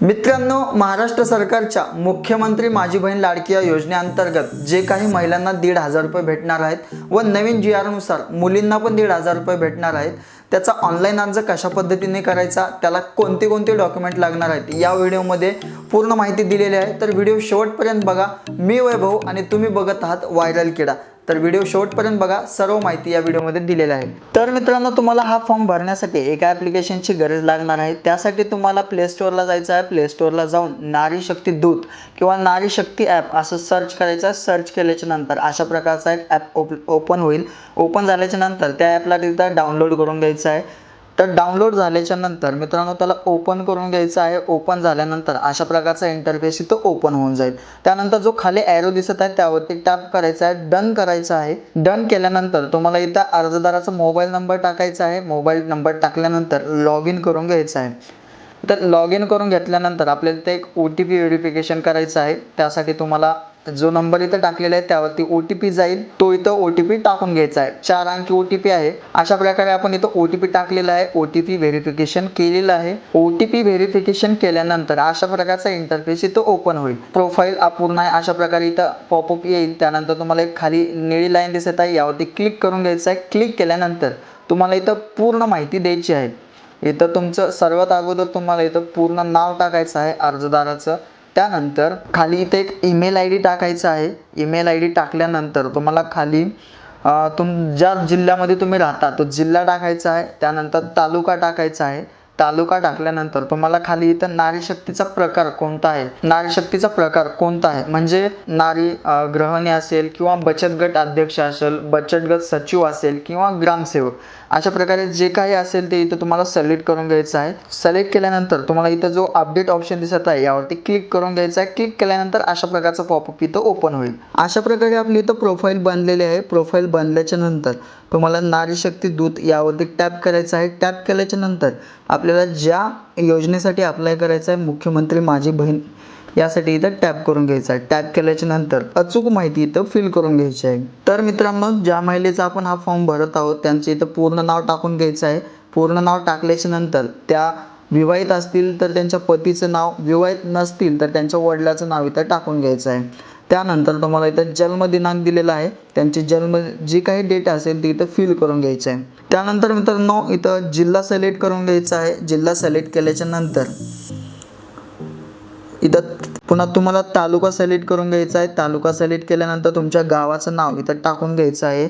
मित्रांनो महाराष्ट्र सरकारच्या मुख्यमंत्री माझी बहीण लाडकी या योजनेअंतर्गत जे काही महिलांना दीड हजार रुपये भेटणार आहेत व नवीन जी आरनुसार मुलींना पण दीड हजार रुपये भेटणार आहेत त्याचा ऑनलाईन अर्ज कशा पद्धतीने करायचा त्याला कोणते कोणते डॉक्युमेंट लागणार आहेत या व्हिडिओमध्ये पूर्ण माहिती दिलेली आहे. तर व्हिडिओ शेवटपर्यंत बघा. मी वैभव आणि तुम्ही बघत आहात व्हायरल किडा तर व्हिडिओ शेवटपर्यंत बघा. सर्व माहिती या व्हिडिओमध्ये दिलेली आहे तर मित्रांनो तुम्हाला हा फॉर्म भरण्यासाठी एका ॲप्लिकेशनची गरज लागणार आहे. त्यासाठी तुम्हाला प्ले स्टोअरला जायचं आहे. प्ले स्टोअरला जाऊन नारी शक्ती दूत किंवा नारी शक्ती ॲप असं सर्च करायचं आहे. सर्च केल्याच्यानंतर अशा प्रकारचा एक ॲप ओप ओपन होईल. ओपन झाल्याच्यानंतर त्या ॲपला तिथं डाउनलोड करून घ्यायचं आहे. तर डाउनलोड झाल्याच्यानंतर मित्रांनो त्याला ओपन करून घ्यायचं आहे. ओपन झाल्यानंतर अशा प्रकारचा इंटरफेस इथं ओपन होऊन जाईल. त्यानंतर जो खाली ॲरो दिसत आहे त्यावरती टॅप करायचा आहे. डन करायचा आहे. डन केल्यानंतर तुम्हाला इथं अर्जदाराचा मोबाईल नंबर टाकायचा आहे. मोबाईल नंबर टाकल्यानंतर लॉग इन करून घ्यायचं आहे. तर लॉग इन करून घेतल्यानंतर आपल्याला ते एक ओ टी पी व्हेरिफिकेशन करायचं आहे. त्यासाठी तुम्हाला जो नंबर इथं टाकलेला आहे त्यावरती ओ टी पी जाईल. तो इथं ओ टी पी टाकून घ्यायचा आहे. चार अंकी ओ टी पी आहे. अशा प्रकारे आपण इथं ओ टी पी टाकलेला आहे. ओ टी पी व्हेरिफिकेशन केलेलं आहे. ओ टी पी व्हेरिफिकेशन केल्यानंतर अशा प्रकारचा इंटरफेस इथं ओपन होईल. प्रोफाईल अपूर्ण आहे. अशा प्रकारे इथं पॉपअप येईल. त्यानंतर तुम्हाला एक खाली निळी लाईन दिसत आहे. यावरती क्लिक करून घ्यायचं आहे. क्लिक केल्यानंतर तुम्हाला इथं पूर्ण माहिती द्यायची आहे. इथं तुमचं सर्वात अगोदर तुम्हाला इथं पूर्ण नाव टाकायचं आहे. अर्जदाराचं. त्यानंतर खाली इथे एक ईमेल आय डी टाकायचा आहे. ईमेल आय डी टाकल्यानंतर तुम्हाला खाली तुम ज्या जिल्ह्यामध्ये तुम्ही राहता तो जिल्हा टाकायचा आहे. त्यानंतर तालुका टाकायचा आहे. तालुका टाकल्यानंतर तुम्हाला खाली इथं नारीशक्तीचा प्रकार कोणता आहे? नारीशक्तीचा प्रकार कोणता आहे? म्हणजे नारी ग्रहणी असेल किंवा बचत गट अध्यक्ष असेल बचत गट सचिव असेल किंवा ग्रामसेवक. अशा प्रकारे जे काही असेल ते इथं तुम्हाला सलेक्ट करून घ्यायचं आहे. सलेक्ट केल्यानंतर तुम्हाला इथं जो अपडेट ऑप्शन दिसत आहे यावरती क्लिक करून घ्यायचं आहे. क्लिक केल्यानंतर अशा प्रकारचं पॉपअप इथं ओपन होईल. अशा प्रकारे आपली इथं प्रोफाईल बनलेली आहे. प्रोफाईल बनल्याच्या नंतर तुम्हाला नारी शक्ती दूत यावरती टॅप करायचं आहे. टॅप केल्याच्यानंतर आपल्याला ज्या योजनेसाठी अप्लाय करायचं आहे मुख्यमंत्री माझी बहीण यासाठी इथं टॅप करून घ्यायचा आहे. टॅप केल्याच्यानंतर अचूक माहिती इथं फिल करून घ्यायची आहे. तर मित्रांनो ज्या महिलेचा आपण हा फॉर्म भरत आहोत त्यांचं इथं पूर्ण नाव टाकून घ्यायचं आहे. पूर्ण नाव टाकल्याच्या नंतर त्या विवाहित असतील तर त्यांच्या पतीचं नाव विवाहित नसतील तर त्यांच्या वडिलाचं नाव इथं टाकून घ्यायचं आहे. त्यानंतर तुम्हाला इथं जन्मदिनांक दिलेला आहे. त्यांची जन्म जी काही डेट असेल ती इथं फिल करून घ्यायचं आहे. त्यानंतर मित्रांनो इथं जिल्हा सिलेक्ट करून घ्यायचा आहे. जिल्हा सिलेक्ट केल्याच्यानंतर इथं पुन्हा तुम्हाला तालुका सिलेक्ट करून घ्यायचा आहे. तालुका सिलेक्ट केल्यानंतर तुमच्या गावाचं नाव इथं टाकून घ्यायचं आहे.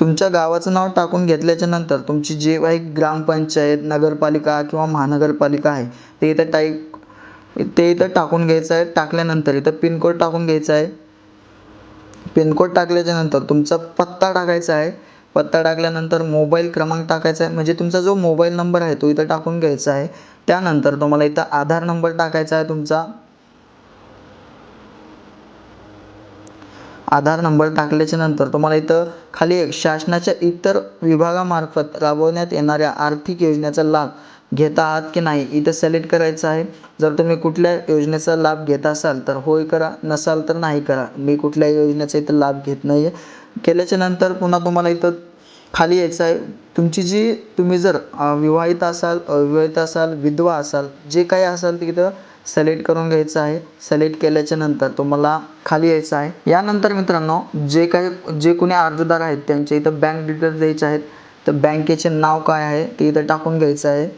तुमच्या गावाचं नाव टाकून घेतल्याच्या नंतर तुमची जे काही ग्रामपंचायत नगरपालिका किंवा महानगरपालिका आहे ते इथं टाईप ते इथं टाकून घ्यायचं आहे. टाकल्यानंतर इथं पिनकोड टाकून घ्यायचा आहे. पिनकोड टाकल्याच्या नंतर तुमचा पत्ता टाकायचा आहे. पत्ता टाकल्यानंतर मोबाईल क्रमांक टाकायचा आहे. म्हणजे तुमचा जो मोबाईल नंबर आहे तो इथं टाकून घ्यायचा आहे. त्यानंतर तुम्हाला इथं आधार नंबर टाकायचा आहे तुमचा. आधार नंबर टाकल्याच्या नंतर तुम्हाला इथं खाली एक शासनाच्या इतर विभागामार्फत राबवण्यात येणाऱ्या आर्थिक योजनेचा लाभ घेता आहात की नाही इथं सिलेक्ट करायचं आहे. जर तुम्ही कुठल्या योजनेचा लाभ घेत असाल तर होय करा. नसाल तर नाही करा. मी कुठल्या योजनेचा इथं लाभ घेत नाही आहे केल्याच्यानंतर पुन्हा तुम्हाला इथं खाली यायचं आहे. तुमची जी तुम्ही जर विवाहित असाल अविवाहित असाल विधवा असाल जे काही असाल ते इथं सिलेक्ट करून घ्यायचं आहे. सिलेक्ट केल्याच्यानंतर तुम्हाला खाली यायचं आहे. यानंतर मित्रांनो जे काही जे कोणी अर्जदार आहेत त्यांच्या इथं बँक डिटेल्स द्यायचे आहेत. तर बँकेचे नाव काय आहे ते इथं टाकून घ्यायचं आहे.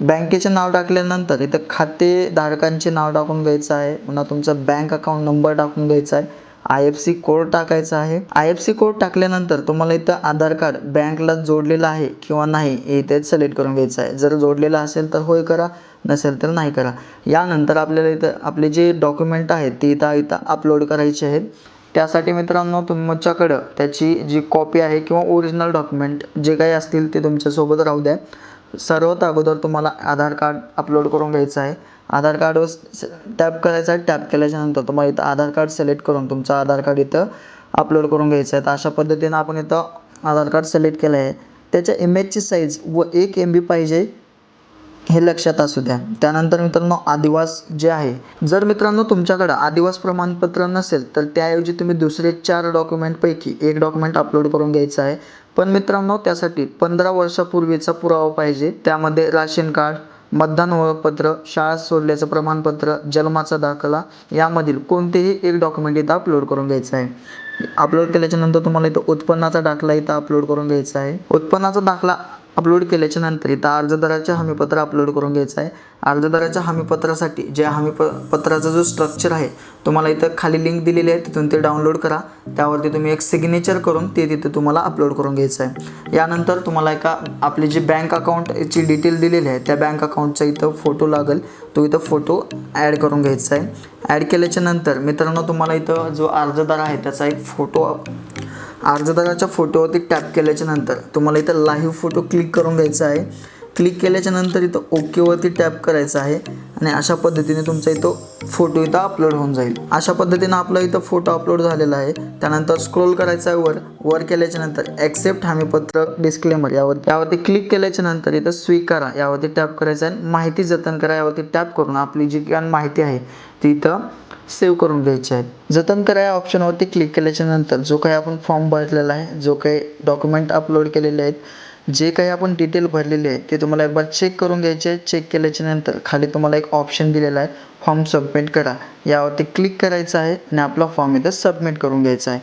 बँकेचे नाव टाकल्यानंतर इथं खातेधारकांचे नाव टाकून घ्यायचं आहे. पुन्हा तुमचा बँक अकाउंट नंबर टाकून घ्यायचा आहे. आय एफ सी कोड टाकायचा आहे. आय एफ सी कोड टाकल्यानंतर तुम्हाला इथं आधार कार्ड बँकला जोडलेलं आहे किंवा नाही हे इथे सिलेक्ट करून घ्यायचं आहे. जर जोडलेलं असेल तर होय करा नसेल तर नाही करा. यानंतर आपल्याला इथं आपले जे डॉक्युमेंट आहेत ते इथं इथं अपलोड करायचे आहेत. त्यासाठी मित्रांनो तुमच्याकडं त्याची जी कॉपी आहे किंवा ओरिजिनल डॉक्युमेंट जे काही असतील ते तुमच्यासोबत राहू द्या. सर्वात अगोदर तुम्हाला आधार कार्ड अपलोड करून घ्यायचं आहे. आधार कार्डवर टॅप करायचं आहे टॅप केल्याच्यानंतर तुम्हाला इथं आधार कार्ड सिलेक्ट करून तुमचं आधार कार्ड इथं अपलोड करून घ्यायचं आहे. तर अशा पद्धतीनं आपण इथं आधार कार्ड सिलेक्ट केलं आहे. त्याच्या इमेजची साईज व एक एम बी पाहिजे हे लक्षात असू द्या. त्यानंतर मित्रांनो आदिवास जे आहे जर मित्रांनो तुमच्याकडं आदिवास प्रमाणपत्र नसेल तर त्याऐवजी तुम्ही दुसरे चार डॉक्युमेंटपैकी एक डॉक्युमेंट अपलोड करून घ्यायचं आहे. पण मित्रांनो त्यासाठी पंधरा वर्षापूर्वीचा पुरावा पाहिजे. त्यामध्ये राशन कार्ड मतदान ओळखपत्र शाळा सोडल्याचं प्रमाणपत्र जन्माचा दाखला यामधील कोणतेही एक डॉक्युमेंट इथं अपलोड करून घ्यायचं आहे. अपलोड केल्याच्यानंतर तुम्हाला इथं उत्पन्नाचा दाखला इथं अपलोड करून घ्यायचा आहे. उत्पन्नाचा दाखला अपलोड केल्याच्यानंतर इथं अर्जदाराचे हमीपत्र अपलोड करून घ्यायचं आहे. अर्जदाराच्या हमीपत्रासाठी जे हमी प पत्राचा जो स्ट्रक्चर आहे तुम्हाला इथं खाली लिंक दिलेली आहे तिथून ते डाउनलोड करा. त्यावरती तुम्ही एक सिग्नेचर करून ते तिथे तुम्हाला अपलोड करून घ्यायचं आहे. यानंतर तुम्हाला एका आपली जी बँक अकाउंटची डिटेल दिलेली आहे त्या बँक अकाउंटचा इथं फोटो लागेल. तो इथं फोटो ॲड करून घ्यायचा आहे. ॲड केल्याच्यानंतर मित्रांनो तुम्हाला इथं जो अर्जदार आहे त्याचा एक फोटो अर्जदाराच्या फोटोवरती टॅप केल्याच्यानंतर तुम्हाला इथं लाईव्ह फोटो क्लिक करून घ्यायचा आहे. क्लिक केल्याच्यानंतर इथं ओकेवरती टॅप करायचं आहे. आणि अशा पद्धतीने तुमचा इथं फोटो इथं अपलोड होऊन जाईल. अशा पद्धतीनं आपला इथं फोटो अपलोड झालेला आहे. त्यानंतर स्क्रोल करायचा आहे वर. वर केल्याच्यानंतर ॲक्सेप्ट हमीपत्र डिस्क्लेमर यावर यावरती क्लिक केल्याच्यानंतर इथं स्वीकारा. यावरती टॅप करायचं आहे. माहिती जतन करा. यावरती टॅप करून आपली जी काही माहिती आहे ती इथं सेव्ह करून घ्यायची आहेत जतन करा या ऑप्शनवरती क्लिक केल्याच्यानंतर जो काही आपण फॉर्म भरलेला आहे जो काही डॉक्युमेंट अपलोड केलेले आहेत जे काही आपण डिटेल भरलेले आहे ते तुम्हाला एकदा चेक करून घ्यायचे आहे. चेक केल्याच्यानंतर खाली तुम्हाला एक ऑप्शन दिलेला आहे फॉर्म सबमिट करा. यावरती क्लिक करायचं आहे आणि आपला फॉर्म इथं सबमिट करून घ्यायचा आहे.